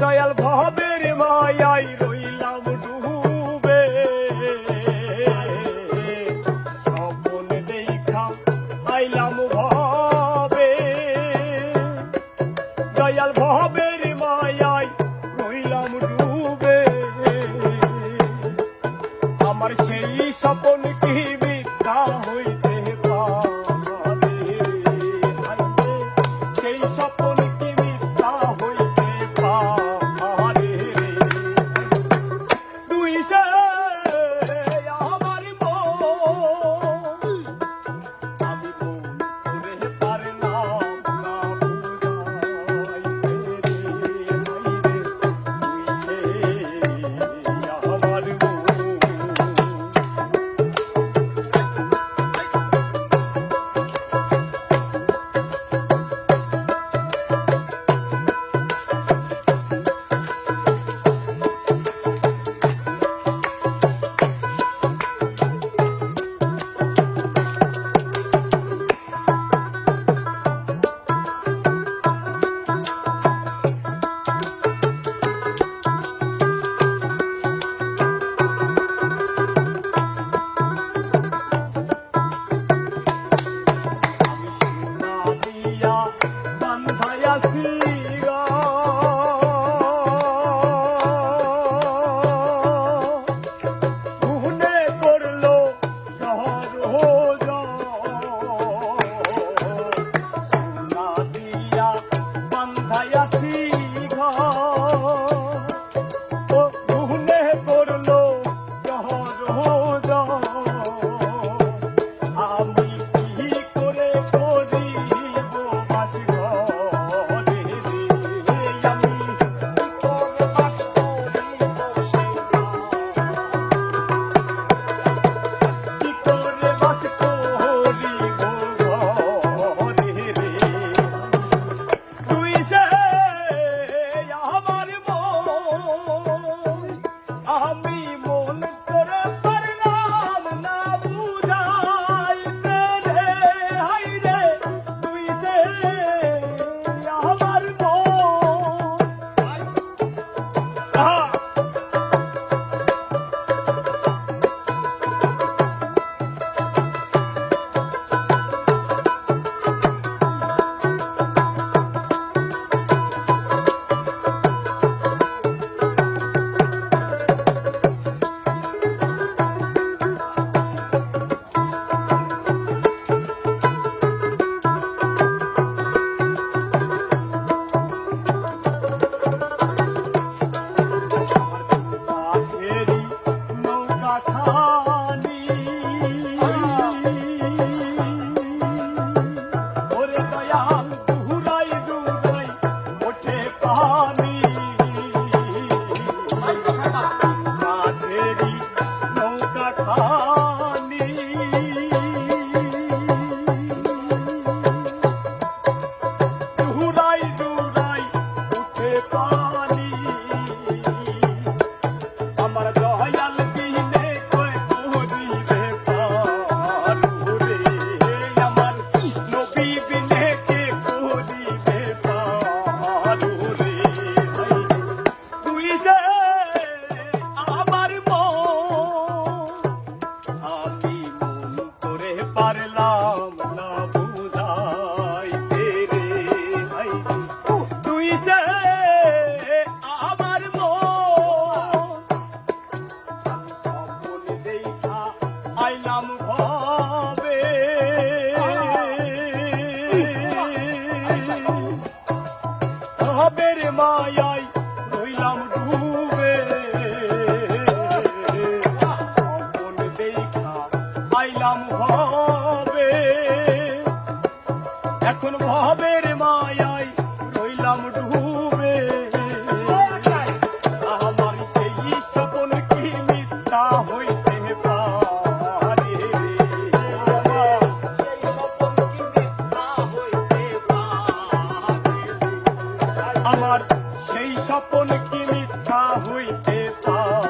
দয়াল ভবের মায়াই হইছে আমার আইলাম হবে হবে। রে মায়াই রইলাম ডুবে। আইলাম হবে। মিথ্যা হইতে পা